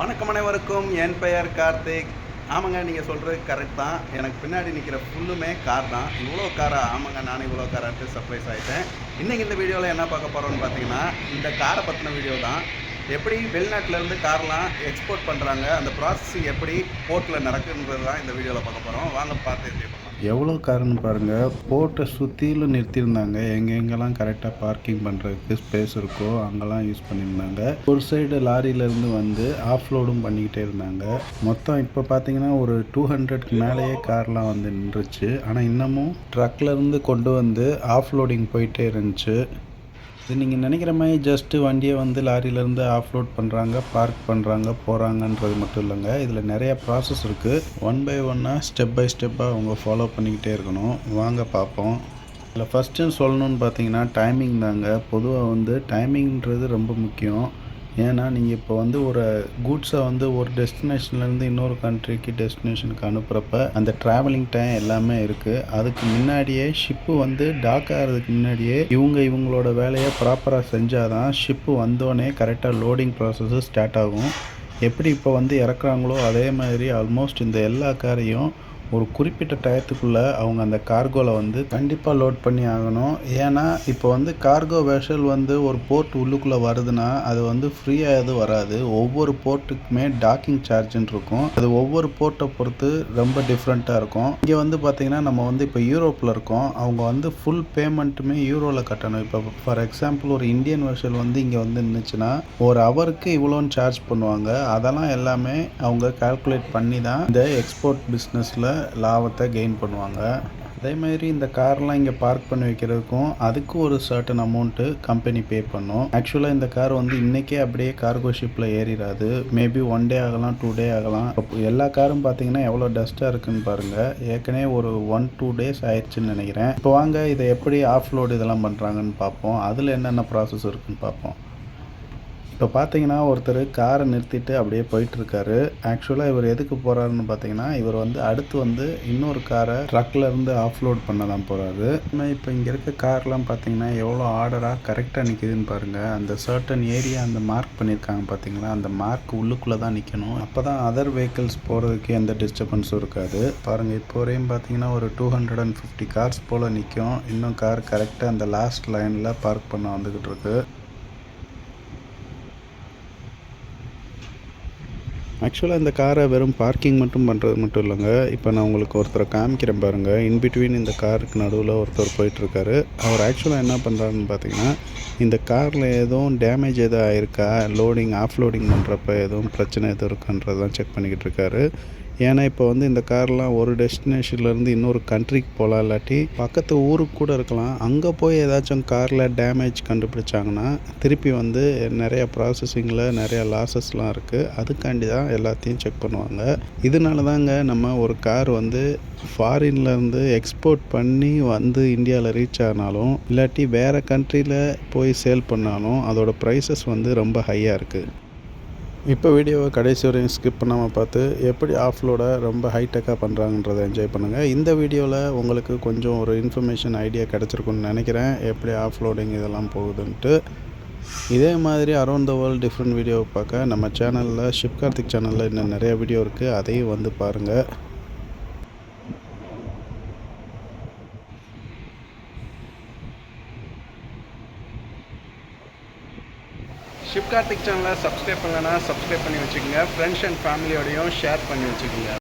வணக்கம் அனைவருக்கும். என் பெயர் கார்த்திக். ஆமாங்க நீங்கள் சொல்கிறது கரெக்ட் தான். எனக்கு பின்னாடி நிற்கிற ஃபுல்லுமே கார் தான். இவ்வளோ காரா ஆமாங்க நானும் இவ்வளோ காராட்டு சர்ப்ரைஸ் ஆகிட்டேன் இன்றைக்கி இந்த வீடியோவில் என்ன பார்க்க போகிறோம்னு பார்த்தீங்கன்னா இந்த காரை பற்றின வீடியோ தான். எப்படி வெளிநாட்டிலேருந்து கார்லாம் எக்ஸ்போர்ட் பண்ணுறாங்க அந்த ப்ராசஸிங் எப்படி போர்ட்டில் நடக்குன்றது தான் இந்த வீடியோவில் பார்க்க போகிறோம் வாங்க பார்த்து தெரியும் எவ்வளோ காருன்னு பாருங்கள் போட்டை சுற்றிலும் நிறுத்தியிருந்தாங்க. எங்கெங்கெல்லாம் கரெக்டாக பார்க்கிங் பண்ணுறதுக்கு ஸ்பேஸ் இருக்கோ அங்கெல்லாம் யூஸ் பண்ணியிருந்தாங்க. ஒரு சைடு லாரியிலேருந்து வந்து ஆஃப்லோடும் பண்ணிக்கிட்டே இருந்தாங்க. மொத்தம் இப்போ பார்த்தீங்கன்னா ஒரு டூ ஹண்ட்ரட்க்கு மேலேயே கார்லாம் வந்து நின்றுச்சு. ஆனால் இன்னமும் ட்ரக்லேருந்து கொண்டு வந்து ஆஃப்லோடிங் போயிட்டே இருந்துச்சு. இது நீங்கள் நினைக்கிற மாதிரி ஜஸ்ட்டு வண்டியை வந்து லாரியிலேருந்து ஆஃப்லோட் பண்ணுறாங்க பார்க் பண்ணுறாங்க போகிறாங்கன்றது மட்டும் இல்லைங்க. இதில் நிறையா ப்ராசஸ் இருக்குது ஒன் பை ஒன்னாக ஸ்டெப் பை ஸ்டெப்பாக அவங்க ஃபாலோ பண்ணிக்கிட்டே இருக்கணும். வாங்க பார்ப்போம். இதில் ஃபஸ்ட்டு சொல்லணும்னு பார்த்தீங்கன்னா டைமிங் தாங்க. பொதுவாக வந்து டைமிங்கிறது ரொம்ப முக்கியம். ஏன்னா நீங்கள் இப்போ வந்து ஒரு கூட்ஸை வந்து ஒரு டெஸ்டினேஷன்லேருந்து இன்னொரு கண்ட்ரிக்கு டெஸ்டினேஷனுக்கு அனுப்புகிறப்ப அந்த ட்ராவலிங் டைம் எல்லாமே இருக்குது அதுக்கு முன்னாடியே ஷிப்பு வந்து டாக் ஆகிறதுக்கு முன்னாடியே இவங்க இவங்களோட வேலையை ப்ராப்பராக செஞ்சால் தான் ஷிப்பு வந்தோடனே கரெக்டாக லோடிங் ப்ராசஸு ஸ்டார்ட் ஆகும். எப்படி இப்போ வந்து இறக்குறாங்களோ அதே மாதிரி ஆல்மோஸ்ட் இந்த எல்லா காரையும் ஒரு குறிப்பிட்ட டயத்துக்குள்ளே அவங்க அந்த கார்கோவில் வந்து கண்டிப்பாக லோட் பண்ணி ஆகணும். ஏன்னா இப்போ வந்து கார்கோ வெஷல் வந்து ஒரு போர்ட் உள்ளுக்குள்ளே வருதுன்னா அது வந்து ஃப்ரீயாக எதுவும் வராது. ஒவ்வொரு போர்ட்டுக்குமே டாக்கிங் சார்ஜுன்னு இருக்கும். அது ஒவ்வொரு போர்ட்டை பொறுத்து ரொம்ப டிஃப்ரெண்ட்டாக இருக்கும். இங்கே வந்து பார்த்திங்கன்னா நம்ம வந்து இப்போ யூரோப்பில் இருக்கோம். அவங்க வந்து ஃபுல் பேமெண்ட்டுமே யூரோவில் கட்டணும். இப்போ ஃபார் எக்ஸாம்பிள் ஒரு இந்தியன் வெஷல் வந்து இங்கே வந்து நின்றுச்சுன்னா ஒரு ஹவருக்கு இவ்வளோன்னு சார்ஜ் பண்ணுவாங்க. அதெல்லாம் எல்லாமே அவங்க கால்குலேட் பண்ணி தான் இந்த எக்ஸ்போர்ட் பிஸ்னஸில் லாபத்தை கெயின் பண்ணுவாங்க. அதே மாதிரி இந்த கார்லாம் இங்கே பார்க் பண்ணி வைக்கிறதுக்கும் அதுக்கு ஒரு சர்டன் அமௌண்ட்டு கம்பெனி பே பண்ணும். ஆக்சுவலாக இந்த கார் வந்து இன்றைக்கே அப்படியே கார்கோ ஷிப்பில் ஏறிடாது மேபி ஒன் டே ஆகலாம் டூ டே ஆகலாம். எல்லா காரும் பார்த்தீங்கன்னா எவ்வளோ டஸ்ட்டாக இருக்குன்னு பாருங்கள் ஏற்கனவே ஒரு ஒன் டூ டேஸ் ஆயிடுச்சுன்னு நினைக்கிறேன். இப்போ வாங்க இதை எப்படி ஆஃப்லோடு இதெல்லாம் பண்ணுறாங்கன்னு பார்ப்போம். அதில் என்னென்ன ப்ராசஸ் இருக்குன்னு பார்ப்போம். இப்போ பார்த்தீங்கன்னா ஒருத்தர் காரை நிறுத்திட்டு அப்படியே போயிட்டுருக்காரு. ஆக்சுவலாக இவர் எதுக்கு போகிறாருன்னு பார்த்தீங்கன்னா இவர் வந்து அடுத்து வந்து இன்னொரு காரை ட்ரக்லேருந்து இருந்து ஆஃப்லோட் பண்ண தான் போகிறாரு இப்போ இங்கே இருக்க கார்லாம் பார்த்தீங்கன்னா எவ்வளோ ஆர்டராக கரெக்டாக நிற்கிதுன்னு பாருங்கள் அந்த சர்டன் ஏரியா அந்த மார்க் பண்ணியிருக்காங்க பார்த்தீங்களா? அந்த மார்க் உள்ளுக்குள்ளே தான் நிற்கணும் அப்போ தான் அதர் வெஹிக்கிள்ஸ் போகிறதுக்கு எந்த டிஸ்டர்பன்ஸும் இருக்காது. பாருங்கள் இப்போ வரையும் பார்த்தீங்கன்னா ஒரு two hundred and fifty cars போல் நிற்கும் இன்னும் கார் கரெக்டாக அந்த லாஸ்ட் லைனில் பார்க் பண்ண வந்துக்கிட்டு இருக்கு. ஆக்சுவலாக இந்த காரை வெறும் பார்க்கிங் மட்டும் பண்ணுறது மட்டும் இல்லைங்க. இப்போ நான் உங்களுக்கு ஒருத்தரை காமிக்கிறேன் பாருங்கள் இன்பிட்வீன் இந்த காருக்கு நடுவில் ஒருத்தர் போயிட்டுருக்காரு. அவர் ஆக்சுவலாக என்ன பண்ணுறாருன்னு பார்த்தீங்கன்னா இந்த காரில் எதுவும் டேமேஜ் எதுவும் ஆயிருக்கா? லோடிங் ஆஃப் லோடிங் பண்ணுறப்ப எதுவும் பிரச்சனை எதுவும் இருக்கான்றதான் செக் பண்ணிக்கிட்டு இருக்காரு ஏன்னா இப்போ வந்து இந்த கார்லாம் ஒரு டெஸ்டினேஷன்லேருந்து இன்னொரு கண்ட்ரிக்கு போகலாம் இல்லாட்டி பக்கத்து ஊருக்கு கூட இருக்கலாம். அங்கே போய் ஏதாச்சும் காரில் டேமேஜ் கண்டுபிடிச்சாங்கன்னா திருப்பி வந்து நிறைய ப்ராசஸிங்கில் நிறைய லாஸஸ்லாம் இருக்குது அதுக்காண்டி தான் எல்லாத்தையும் செக் பண்ணுவாங்க. இதனால தாங்க நம்ம ஒரு கார் வந்து ஃபாரின்லேருந்து எக்ஸ்போர்ட் பண்ணி வந்து இந்தியாவில் ரீச் ஆனாலும் இல்லாட்டி வேறு கண்ட்ரியில் போய் சேல் பண்ணாலும் அதோட ப்ரைஸஸ் வந்து ரொம்ப ஹையாக இருக்குது இப்போ வீடியோவை கடைசி வரையும் ஸ்கிப் பண்ணாமல் பார்த்து எப்படி ஆஃப்லோட ரொம்ப ஹைடெக்காக பண்ணுறாங்கன்றதை என்ஜாய் பண்ணுங்கள் இந்த வீடியோவில் உங்களுக்கு கொஞ்சம் ஒரு இன்ஃபர்மேஷன் ஐடியா கிடச்சிருக்குன்னு நினைக்கிறேன். எப்படி ஆஃப்லோடிங் இதெல்லாம் போகுதுன்ட்டு. இதே மாதிரி அரௌண்ட் த வேர்ல்டு டிஃப்ரெண்ட் வீடியோவை பார்க்க நம்ம சேனலில் ஷிப் கார்த்திக் சேனலில் இன்னும் நிறைய வீடியோ இருக்குது அதையும் வந்து பாருங்கள் ஷிப்கார்த்திக் சேனலை சப்ஸ்கிரைப் பண்ணலன்னா சப்ஸ்கிரைப் பண்ணி வச்சுக்கோங்க. ஃப்ரெண்ட்ஸ் அண்ட் ஃபேமிலியோடையும் ஷேர் பண்ணி வச்சுக்கோங்க.